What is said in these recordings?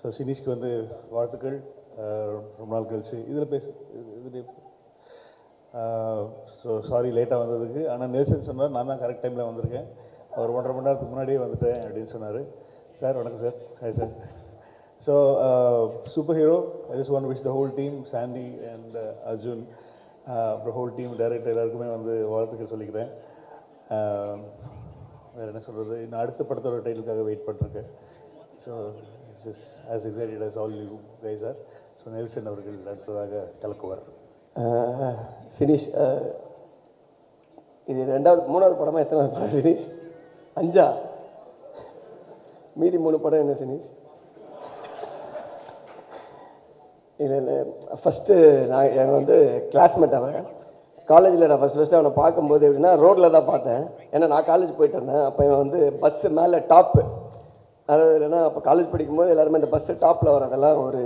So சினிஷ்க்கு வந்து வாழ்த்துக்கள். ரொம்ப நாள் கழிச்சு. இதில் பேசு இது ஸோ சாரி லேட்டாக வந்ததுக்கு. ஆனால் நெல்சன் சொன்னார் நான் தான் கரெக்ட் டைமில் வந்திருக்கேன். அவர் ஒன்றரை மணி நேரத்துக்கு முன்னாடியே வந்துட்டேன் அப்படின்னு சொன்னார். சார் வணக்கம் sir. Hi sir so super hero I just want wish the whole team Sandy and Arjun அப்புறம் ஹோல் டீம் டைரக்டர் எல்லாருக்குமே வந்து வாழ்த்துக்கள் சொல்லிக்கிறேன். வேறு என்ன சொல்கிறது இன்னும் அடுத்த படத்தோட டைட்டிலுக்காக வெயிட் பண்ணிருக்கேன் so is as excited as all you guys are so Nelson அவர்கள் அடுத்ததாக கலக்குவார். சிரீஷ் இது ரெண்டாவது மூணாவது படமாக எத்தனாவது படம் சிரீஷ் அஞ்சா? மீதி மூணு படம் என்ன சினீஷ்? இல்லை இல்லை ஃபஸ்ட்டு நான் எனக்கு வந்து கிளாஸ்மேட் அவன். காலேஜில் நான் ஃபஸ்ட் ஃபஸ்ட்டு அவனை பார்க்கும்போது எப்படின்னா ரோட்டில் தான் பார்த்தேன். ஏன்னா நான் காலேஜ் போயிட்டு இருந்தேன். அப்போ இவன் வந்து பஸ்ஸு மேலே டாப்பு அதாவது இல்லைன்னா அப்போ காலேஜ் படிக்கும்போது எல்லாருமே இந்த பஸ்ஸு டாப்பில் வரதெல்லாம் ஒரு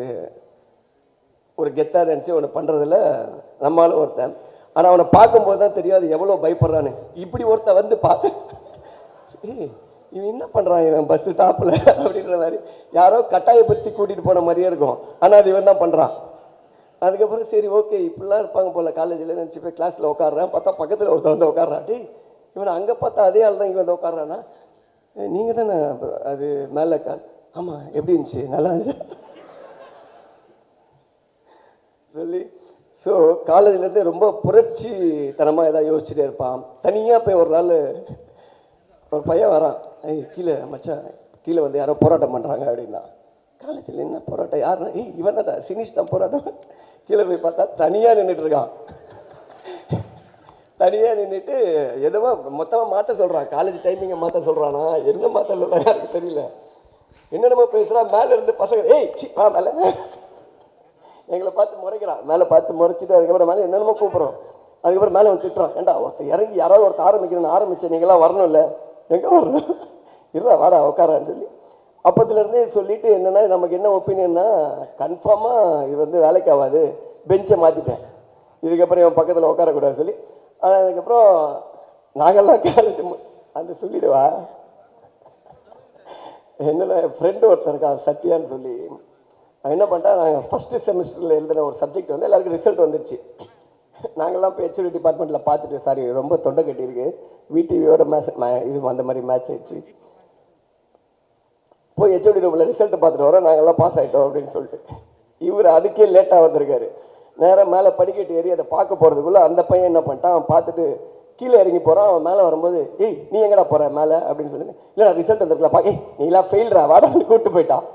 ஒரு கெத்தாக நினச்சி அவனை பண்ணுறதுல நம்மளும் ஒருத்தன். ஆனால் அவனை பார்க்கும்போது தான் தெரியும் அது எவ்வளோ பயப்படுறான்னு. இப்படி ஒருத்தன் வந்து பார்த்து இவன் என்ன பண்ணுறான் இவன் பஸ்ஸு டாப்பில் அப்படின்ற மாதிரி. யாரோ கட்டாயப்படுத்தி கூட்டிகிட்டு போன மாதிரியே இருக்கும். ஆனால் அது இவன் தான் பண்ணுறான் அதுக்கப்புறம் சரி ஓகே இப்படிலாம் இருப்பாங்க போல் காலேஜில் நினச்சி போய் கிளாஸில் உட்காடுறேன் பார்த்தா பக்கத்தில் ஒருத்தன் வந்து உட்காடுறான் டேய் இவனை அங்கே பார்த்தா அதே ஆள் தான் இங்கே வந்து உட்காடுறானா நீங்கள் தானே அப்புறம் அது மேலே கான் ஆமாம் எப்படி இருந்துச்சு? நல்லா இருந்துச்சு? சொல்லி ஸோ காலேஜ்லேருந்து ரொம்ப புரட்சி தனமாக ஏதாவது யோசிச்சுட்டே இருப்பான். தனியாக போய் ஒரு நாள் ஒரு பையன் வரான். ஏய் கீழே மச்சான் கீழே வந்து யாரோ போராட்டம் பண்ணுறாங்க அப்படின்னா. காலேஜில் என்ன போராட்டம்? யாருன்னா ஏய் இவன் தான்டா சினிஷ் தான் போராட்டம். கீழே போய் பார்த்தா தனியாக நின்றுட்டு இருக்கான். தனியாக நின்றுட்டு எதுவோ மொத்தமாக மாற்ற சொல்கிறான் காலேஜ் டைமிங்கை மாற்ற சொல்கிறானா என்ன மாற்ற சொல்கிறான் யாருக்கு தெரியல. என்னென்னமோ பேசுகிறான் மேலே இருந்து பசங்க ஏய் சி வா மேலே. எங்களை பார்த்து முறைக்கிறான். மேலே பார்த்து முறைச்சிட்டு அதுக்கப்புறம் மேலே என்னென்னமோ கூப்பிட்றோம். அதுக்கப்புறம் மேலே வந்து திட்டுறான். ஏண்டா ஒருத்தர் இறங்கி யாராவது ஒருத்தர் ஆரம்பிக்கணும்னு ஆரம்பிச்சு நீங்களாம் வரணும்ல? எங்கே வரணும்? இருடா வாடா உட்காரான்னு சொல்லி. அப்பத்துலேருந்தே சொல்லிட்டு என்னென்னா நமக்கு என்ன ஒப்பீனியன்னா கன்ஃபார்மாக இது வந்து வேலைக்கு ஆகாது பெஞ்சை மாற்றிட்டேன் இதுக்கப்புறம் இவன் பக்கத்தில் உட்காரக்கூடாது சொல்லி ஆனால் அதுக்கப்புறம் நாங்கள்லாம் காலேஜ் அந்த சொல்லிடுவா. என்னென்ன ஃப்ரெண்டு ஒருத்தர் இருக்கான் சத்யான்னு சொல்லி. அவன் என்ன பண்ணிட்டா நாங்கள் ஃபஸ்ட்டு செமஸ்டரில் எழுதின ஒரு சப்ஜெக்ட் வந்து எல்லாருக்கும் ரிசல்ட் வந்துருச்சு. நாங்கள்லாம் இப்போ ஹெச்ஓடி டிபார்ட்மெண்ட்டில் பார்த்துட்டு சாரி ரொம்ப தொண்டை கட்டியிருக்கு. விடிவியோட மேட்ச் இது அந்த மாதிரி மேட்ச் ஆயிடுச்சு. போய் ஹெச்ஓடி ரூமில் ரிசல்ட்டை பார்த்துட்டு வரோம் நாங்கள்லாம் பாஸ் ஆகிட்டோம் அப்படின்னு சொல்லிட்டு. இவர் அதுக்கே லேட்டாக வந்திருக்காரு. நேராக மேலே படிக்கட்டு ஏறி அதை பார்க்க போகிறதுக்குள்ளே அந்த பையன் என்ன பண்ணிட்டான்? அவன் பார்த்துட்டு கீழே இறங்கி போகிறான் அவன் மேலே வரும்போது ஏய் நீ எங்கடா போகிற மேலே? அப்படின்னு சொல்லி இல்லை ரிசல்ட் வந்துருக்கலாம் பா ஏய் நீலாம் ஃபெயில்ரா வாடான்னு கூப்பிட்டு போயிட்டான்.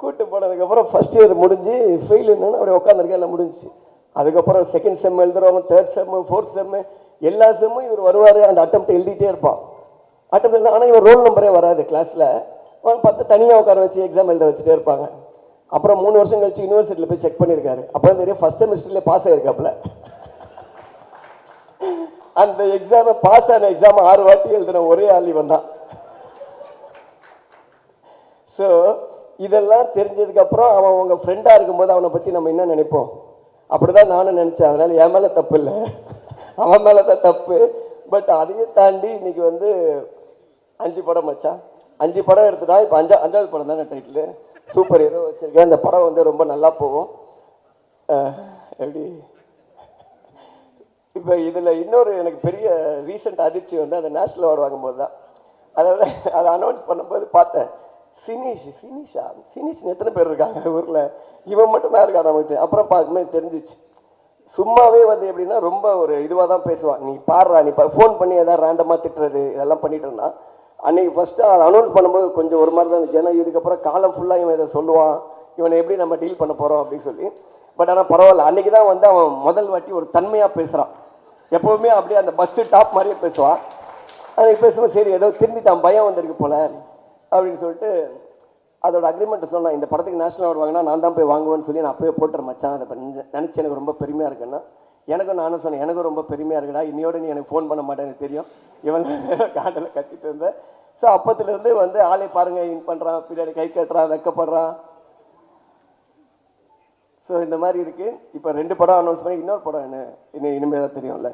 கூப்பிட்டு போனதுக்கப்புறம் ஃபஸ்ட் இயர் முடிஞ்சு ஃபெயில் என்னன்னு அப்படியே உட்காந்துருக்கேன் எல்லாம் முடிஞ்சுச்சு. அதுக்கப்புறம் செகண்ட் செம் எழுதுறவங்க தேர்ட் செம்மு ஃபோர்த் செம்மு எல்லா செம்மும் இவர் வருவார் அந்த அட்டம் எழுதிட்டே இருப்பான். அட்டம் எழுத ஆனால் இவர் ரோல் நம்பரே வராது கிளாஸில் அவன் பார்த்து தனியாக உட்கார வச்சு எக்ஸாம் எழுத வச்சுட்டே இருப்பாங்க. அப்புறம் மூணு வருஷம் கழிச்சு யூனிவர்சிட்டியில் போய் செக் பண்ணியிருக்காரு. அப்போ தான் தெரியும் ஃபஸ்ட் செமிஸ்டர்லேயே பாஸ் ஆகிருக்காப்புல அந்த எக்ஸாமை பாஸ் ஆன எக்ஸாம் ஆறு வாட்டி எழுதின ஒரே ஆள் இவன் தான் ஸோ இதெல்லாம் தெரிஞ்சதுக்கப்புறம் அவன் உங்கள் ஃப்ரெண்டாக இருக்கும்போது அவனை பற்றி நம்ம என்ன நினைப்போம்? அப்படிதான் நானும் நினச்சேன். அதனால் என் மேலே தப்பு இல்லை. அவன் மேலே தான் தப்பு. பட் அதையும் தாண்டி இன்னைக்கு வந்து அஞ்சு படம் வச்சான் அஞ்சு படம் எடுத்துட்டா இப்போ அஞ்சா அஞ்சாவது படம் தானே டைட்டில் சூப்பர் ஹீரோ வச்சுருக்கேன். இந்த படம் வந்து ரொம்ப நல்லா போகும். எப்படி? இப்போ இதில் இன்னொரு எனக்கு பெரிய ரீசெண்ட் அதிர்ச்சி வந்து அந்த நேஷ்னல் அவார்டு வாங்கும்போது தான். அதாவது அதை அனௌன்ஸ் பண்ணும்போது பார்த்தேன். சினிஷ் சினிஷா? சினிஷ் எத்தனை பேர் இருக்காங்க ஊரில்? இவன் மட்டும்தான் இருக்கான் நமக்கு. அப்புறம் பார்க்கும்போது தெரிஞ்சிச்சு. சும்மாவே வந்து எப்படின்னா ரொம்ப ஒரு இதுவாக தான் பேசுவான். நீ பாடுறா நீ ஃபோன் பண்ணி ஏதாவது ரேண்டமாக திட்டுறது இதெல்லாம் பண்ணிட்டு இருந்தான். அன்னைக்கு ஃபஸ்ட்டு அதை அனௌன்ஸ் பண்ணும்போது கொஞ்சம் ஒரு மாதிரி தான் இருந்துச்சு. ஏன்னா இதுக்கப்புறம் காலம் ஃபுல்லாக இவன் இதை சொல்லுவான். இவனை எப்படி நம்ம டீல் பண்ண போகிறோம் அப்படின்னு சொல்லி. பட் ஆனால் பரவாயில்ல. அன்றைக்கி தான் வந்து அவன் முதல் வாட்டி ஒரு தன்மையாக பேசுகிறான் எப்போவுமே அப்படியே அந்த பஸ்ஸு டாப் மாதிரியே பேசுவான். அன்னைக்கு பேசும்போது சரி ஏதோ திருந்திட்டான். பயம் வந்திருக்கு போல அப்படின்னு சொல்லிட்டு அதோட அக்ரிமெண்ட்டை சொன்னான். இந்த படத்துக்கு நேஷனல் அவார்டு வாங்கினா நான் தான் போய் வாங்குவேன்னு சொல்லி நான் அப்போயே போட்டுற மச்சான். அதை நினச்சி எனக்கு ரொம்ப பெருமையாக இருக்குன்னா எனக்கும் நானும் சொன்னேன் எனக்கும் ரொம்ப பெருமையாக இருக்குடா இன்னையோட நீ எனக்கு ஃபோன் பண்ண மாட்டேன்னு தெரியும். இவன் காட்டில் கத்திட்டு இருந்தேன். ஸோ அப்பத்துலேருந்து வந்து ஆளை பாருங்க இன் பண்ணுறான் பின்னாடி கை கட்டுறான் வெக்கப்படுறான் ஸோ இந்த மாதிரி இருக்குது இப்போ ரெண்டு படம் அனௌன்ஸ் பண்ணி இன்னொரு படம் என்ன? இன்னும் இனிமேல் தான் தெரியும்ல.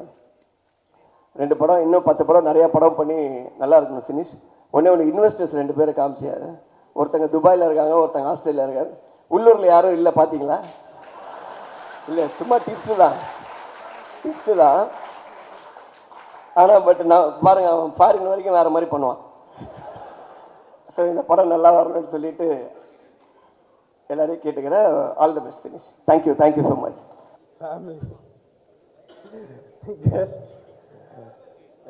ரெண்டு படம் இன்னும் பத்து படம் நிறையா படம் பண்ணி நல்லா இருக்கணும் சினிஷ் ஒன்றே ஒன்று இன்வெஸ்டர்ஸ் ரெண்டு பேரை காமிச்சியாரு ஒருத்தங்க துபாயில் இருக்காங்க ஒருத்தங்க ஆஸ்திரேலியா இருக்காங்க. உள்ளூரில் யாரும் இல்லை பார்த்தீங்களா இல்லை சும்மா டிப்ஸு தான். டிப்ஸு தான் ஆனால் பட் நான் பாருங்க அவன் ஃபாரின் வரைக்கும் வேறு மாதிரி பண்ணுவான். ஸோ இந்த படம் நல்லா வரணும்னு சொல்லிட்டு எல்லாரையும் கேட்டுக்கிறேன் all the best Dinesh thank you thank you so much family guest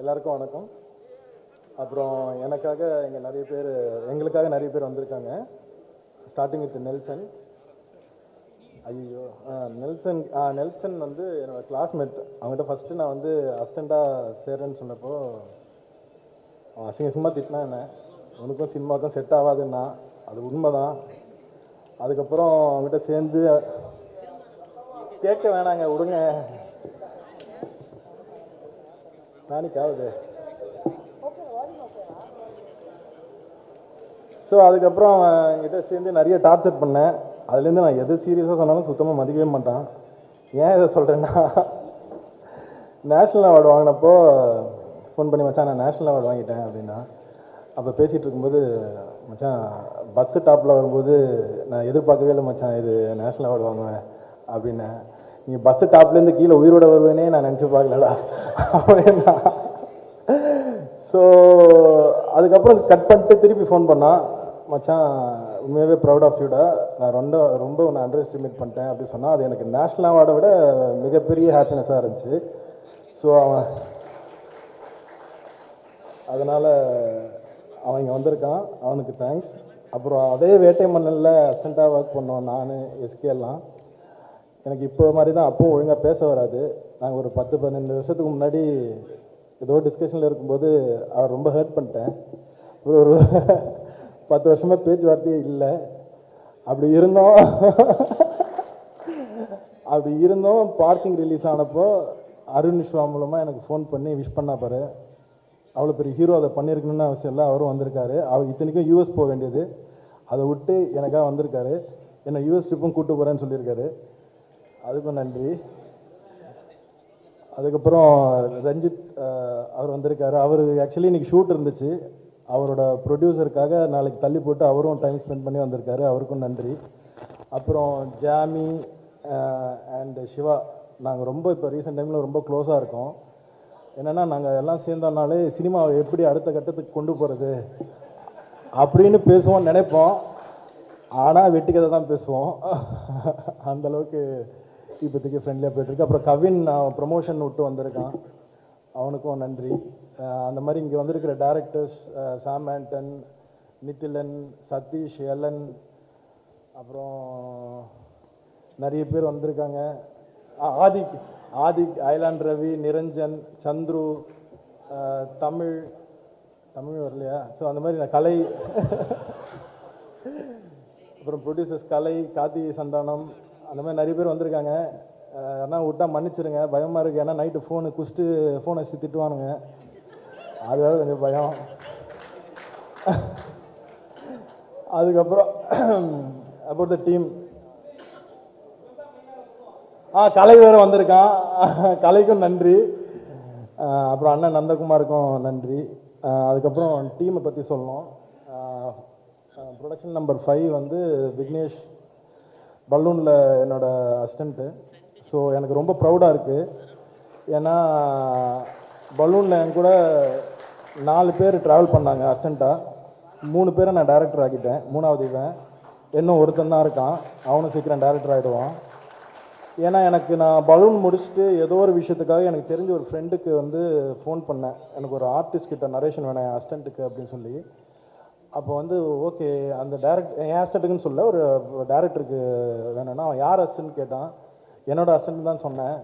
எல்லாருக்கும் வணக்கம். அப்புறம் எனக்காக இங்கே நிறைய பேர் எங்களுக்காக நிறைய பேர் வந்திருக்காங்க. ஸ்டார்டிங் வித் நெல்சன் ஐயோ நெல்சன் ஆ நெல்சன் வந்து என்னோடய கிளாஸ்மேட் அவங்ககிட்ட ஃபஸ்ட்டு நான் வந்து அசிஸ்டண்ட்டாக சேர்றேன்னு சொன்னப்போ அவன் அசிங்க அசிங்கமாக திட்டினா என்ன? உனக்கும் சினிமாவுக்கும் செட் ஆகாதுன்னா அது உண்மை தான் அதுக்கப்புறம் அவங்ககிட்ட சேர்ந்து கேட்க வேணாங்க விடுங்க. பேனிக் ஸோ அதுக்கப்புறம் அவன் என்கிட்ட சேர்ந்து நிறைய டார்ச்சர் பண்ணேன். அதுலேருந்து நான் எது சீரியஸாக சொன்னாலும் சுத்தமாக மதிக்கவே மாட்டான். ஏன் இதை சொல்கிறேன்னா நேஷ்னல் அவார்டு வாங்கினப்போ ஃபோன் பண்ணி மச்சான் நான் நேஷ்னல் அவார்டு வாங்கிட்டேன் அப்படின்னா அப்போ பேசிகிட்டு இருக்கும்போது மச்சான் பஸ்ஸு டாப்பில் வரும்போது நான் எதிர்பார்க்கவே இல்லை மச்சான் இது நேஷ்னல் அவார்டு வாங்குவேன் அப்படின்னேன் நீ பஸ்ஸு டாப்லேருந்து கீழே உயிரோட வருவேனே நான் நினச்சி பார்க்கலடா அப்படின்னா. ஸோ அதுக்கப்புறம் கட் பண்ணிட்டு திருப்பி ஃபோன் பண்ணான். மச்சான் உண்மையாகவே ப்ரௌட் ஆஃப் யூடா நான் ரொம்ப ரொம்ப உன்னை அண்டர் எஸ்டிமேட் பண்ணிட்டேன் அப்படின்னு சொன்னால் அது எனக்கு நேஷ்னல் அவார்டை விட மிகப்பெரிய ஹாப்பினஸாக இருந்துச்சு. ஸோ அவன் அதனால் அவன் இங்கே வந்திருக்கான். அவனுக்கு தேங்க்ஸ் அப்புறம் அதே வேட்டை மண்ணில் அசிஸ்டண்ட்டாக ஒர்க் பண்ணோம் நான் எஸ்கே எல்லாம். எனக்கு இப்போ மாதிரி தான் அப்பவும் ஒழுங்காக பேச வராது. நாங்கள் ஒரு பத்து பன்னெண்டு வருஷத்துக்கு முன்னாடி ஏதோ டிஸ்கஷனில் இருக்கும்போது அவர் ரொம்ப ஹர்ட் பண்ணிட்டேன். ஒரு பத்து வருஷமாக பேச்சுவார்த்தையே இல்லை. அப்படி இருந்தோம். அப்படி இருந்தோம். பார்க்கிங் ரிலீஸ் ஆனப்போ அருண் விஸ்வா மூலமாக எனக்கு ஃபோன் பண்ணி விஷ் பண்ணா பாரு. அவ்வளோ பெரிய ஹீரோ அதை பண்ணியிருக்கணும்னு அவசியம் இல்லை. அவரும் வந்திருக்காரு. அவர் இத்தனைக்கும் யூஎஸ் போக வேண்டியது. அதை விட்டு எனக்காக வந்திருக்காரு. என்னை யூஎஸ் ட்ரிப்பும் கூப்பிட்டு போகிறேன்னு சொல்லியிருக்காரு. அதுக்கும் நன்றி. அதுக்கப்புறம் ரஞ்சித் அவர் வந்திருக்காரு. அவர் ஆக்சுவலி இன்றைக்கி ஷூட் இருந்துச்சு. அவரோட ப்ரொடியூசருக்காக நாளைக்கு தள்ளி போட்டு அவரும் டைம் ஸ்பெண்ட் பண்ணி வந்திருக்காரு. அவருக்கும் நன்றி. அப்புறம் ஜாமி அண்ட் சிவா நாங்கள் ரொம்ப இப்போ ரீசெண்ட் டைமில் ரொம்ப க்ளோஸாக இருக்கோம். என்னென்னா நாங்கள் எல்லாம் சேர்ந்தோம்னாலே சினிமாவை எப்படி அடுத்த கட்டத்துக்கு கொண்டு போகிறது அப்படின்னு பேசுவோம் நினைப்போம். ஆனால் வெட்டி தான் பேசுவோம். அந்தளவுக்கு இப்போதைக்கு ஃப்ரெண்ட்லியாக போயிட்டுருக்கு அப்புறம் கவின் ப்ரமோஷன் விட்டு வந்திருக்கான். அவனுக்கும் நன்றி. அந்த மாதிரி இங்கே வந்திருக்கிற டேரக்டர்ஸ் சாம் ஆண்டன் நித்திலன் சதீஷ் எலன் அப்புறம் நிறைய பேர் வந்திருக்காங்க. ஆதிக் ஆதிக் ஐலாண்ட் ரவி நிரஞ்சன் சந்துரு தமிழ் தமிழ் வரலையா? ஸோ அந்த மாதிரி நான் கலை அப்புறம் ப்ரொடியூசர்ஸ் கலை கார்த்திகை சந்தானம் அந்த மாதிரி நிறைய பேர் வந்திருக்காங்க. அஹ் விட்டா மன்னிச்சிருங்க. பயமாக இருக்குது ஏன்னா நைட்டு ஃபோனு குஸ்ட்டு ஃபோனை வச்சு திட்டுவானுங்க. அது வேற கொஞ்சம் பயம். அதுக்கப்புறம் அப்புறம் த டீம் ஆ கலை வேறு வந்திருக்கான். கலைக்கும் நன்றி. அப்புறம் அண்ணன் நந்தகுமாருக்கும் நன்றி. அதுக்கப்புறம் டீமை பற்றி சொல்லணும். ப்ரொடக்ஷன் நம்பர் ஃபைவ் வந்து விக்னேஷ் பலூனில் என்னோட அசிஸ்டண்ட்டு ஸோ எனக்கு ரொம்ப ப்ரௌடாக இருக்குது ஏன்னா பலூனில் என் கூட நாலு பேர் ட்ராவல் பண்ணாங்க அஸ்டண்ட்டாக மூணு பேரை நான் டைரக்டர் ஆக்கிட்டேன். மூணாவது இவன். இன்னும் ஒருத்தன் தான் இருக்கான். அவனும் சீக்கிரம் டைரக்டர் ஆகிடுவான் ஏன்னா எனக்கு நான் பலூன் முடிச்சுட்டு ஏதோ ஒரு விஷயத்துக்காக எனக்கு தெரிஞ்ச ஒரு ஃப்ரெண்டுக்கு வந்து ஃபோன் பண்ணேன். எனக்கு ஒரு ஆர்டிஸ்ட் கிட்ட நரேஷன் வேணும் என் அஸ்டண்ட்டுக்கு அப்படின்னு சொல்லி. அப்போ வந்து ஓகே அந்த டேரக்ட் என் அஸ்டண்ட்டுக்குன்னு சொல்ல ஒரு டேரக்டருக்கு வேணும்னா அவன் யார் அசிஸ்டன்ட் கேட்டான். என்னோட ஹஸ்பண்ட் தான் சொன்னேன்.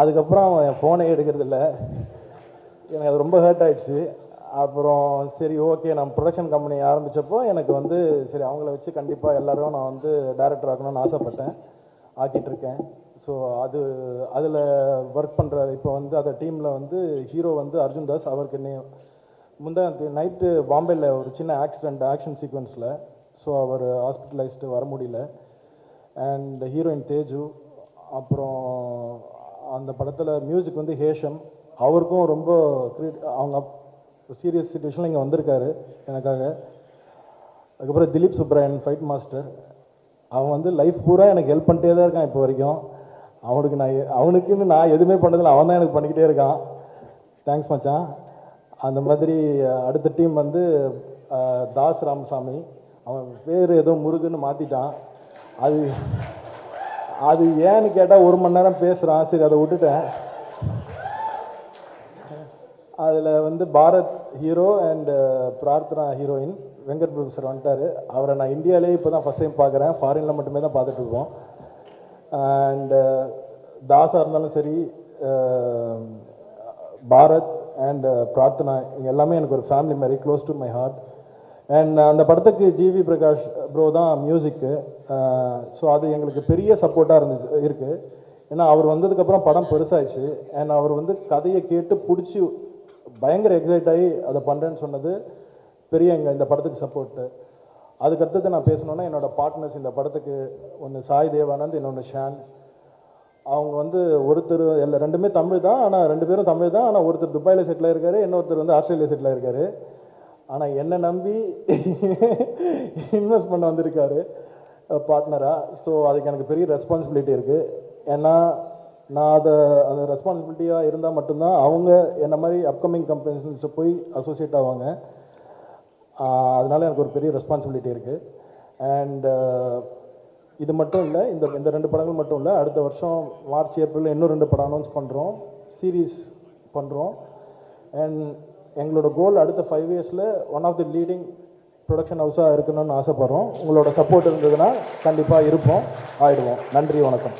அதுக்கப்புறம் அவன் என் ஃபோனே எடுக்கிறதில்ல எனக்கு அது ரொம்ப ஹர்ட் ஆகிடுச்சு அப்புறம் சரி ஓகே நான் ப்ரொடக்ஷன் கம்பெனி ஆரம்பித்தப்போ எனக்கு வந்து சரி அவங்கள வச்சு கண்டிப்பாக எல்லாரும் நான் வந்து டேரக்டர் ஆகணும்னு ஆசைப்பட்டேன். ஆக்கிட்டு இருக்கேன். ஸோ அது அதில் ஒர்க் பண்ணுற இப்போ வந்து அந்த டீமில் வந்து ஹீரோ வந்து அர்ஜுன் தாஸ் அவருக்கு நே முந்தா நைட்டு பாம்பேயில் ஒரு சின்ன ஆக்சிடெண்ட் ஆக்ஷன் சீக்வன்ஸில் ஸோ அவர் ஹாஸ்பிட்டலைஸ்டு வர முடியல. அண்ட் ஹீரோயின் தேஜு அப்புறம் அந்த படத்தில் மியூசிக் வந்து ஹேஷம். அவருக்கும் ரொம்ப அவங்க சீரியஸ் சுச்சுவேஷனில் இங்கே வந்திருக்காரு எனக்காக. அதுக்கப்புறம் திலீப் சுப்ராயன் ஃபைட் மாஸ்டர் அவன் வந்து லைஃப் பூரா எனக்கு ஹெல்ப் பண்ணிட்டே தான் இருக்கான் இப்போ வரைக்கும். அவனுக்கு நான் அவனுக்குன்னு நான் எதுவுமே பண்ணதில்லை அவன் தான் எனக்கு பண்ணிக்கிட்டே இருக்கான். தேங்க்ஸ் மச்சான். அந்த மாதிரி அடுத்த டீம் வந்து தாஸ் ராமசாமி. அவன் பேர் ஏதோ முருகுன்னு மாற்றிட்டான் அது அது ஏன்னு கேட்டால் ஒரு மணி நேரம் பேசுகிறான் சரி அதை விட்டுட்டேன். அதில் வந்து Bharath hero and Prarthana heroine Venkat Prabhu sir வந்துட்டார். அவரை நான் இந்தியாவிலே இப்போ தான் ஃபஸ்ட் டைம் பார்க்குறேன் ஃபாரினில் மட்டுமே தான் பார்த்துட்ருக்கோம் அண்டு தாஸாக இருந்தாலும் சரி பாரத் அண்ட் பிரார்த்தனா இங்கே எல்லாமே எனக்கு ஒரு ஃபேமிலி மாதிரி close to my heart and uh, அந்த படத்துக்கு ஜிவி பிரகாஷ் ப்ரோ தான் மியூசிக்கு ஸோ uh, அது எங்களுக்கு பெரிய சப்போர்ட்டாக இருந்துச்சு இருக்குது ஏன்னா அவர் வந்ததுக்கப்புறம் படம் பெருசாகிடுச்சு அண்ட் அவர் வந்து கதையை கேட்டு பிடிச்சி பயங்கர எக்ஸைட் ஆகி அதை பண்ணுறேன்னு சொன்னது பெரிய எங்கள் இந்த படத்துக்கு சப்போர்ட்டு அதுக்கடுத்தது நான் பேசணுன்னா என்னோடய பார்ட்னர்ஸ் இந்த படத்துக்கு ஒன்று சாய் தேவானந்த் இன்னொன்று ஷான். அவங்க வந்து ஒருத்தர் எல்லாம் ரெண்டுமே தமிழ் தான் ஆனால் ரெண்டு பேரும் தமிழ் தான் ஆனால் ஒருத்தர் துபாயில் செட்டில் ஆயிருக்காரு இன்னொருத்தர் வந்து ஆஸ்திரேலியா செட்டில் ஆயிருக்காரு. ஆனால் என்னை நம்பி இன்வெஸ்ட் பண்ண வந்திருக்காரு பார்ட்னராக ஸோ அதுக்கு எனக்கு பெரிய ரெஸ்பான்சிபிலிட்டி இருக்குது ஏன்னா நான் அதை அந்த ரெஸ்பான்சிபிலிட்டியாக இருந்தால் மட்டும்தான் அவங்க என்ன மாதிரி அப்கமிங் கம்பெனிஸ் போய் அசோசியேட் ஆவாங்க. அதனால் எனக்கு ஒரு பெரிய ரெஸ்பான்சிபிலிட்டி இருக்குது அண்ட் இது மட்டும் இல்லை இந்த இந்த ரெண்டு படங்கள் மட்டும் இல்லை அடுத்த வருஷம் மார்ச் ஏப்ரலில் இன்னும் ரெண்டு படம் அனௌன்ஸ் பண்ணுறோம் சீரீஸ் பண்ணுறோம் அண்ட் எங்களோட கோல் அடுத்த ஃபைவ் இயர்ஸில் one of the leading production ஹவுஸாக இருக்கணும்னு ஆசைப்பட்றோம். உங்களோட சப்போர்ட் இருந்ததுன்னா கண்டிப்பாக இருப்போம் ஆயிடுவோம். நன்றி வணக்கம்.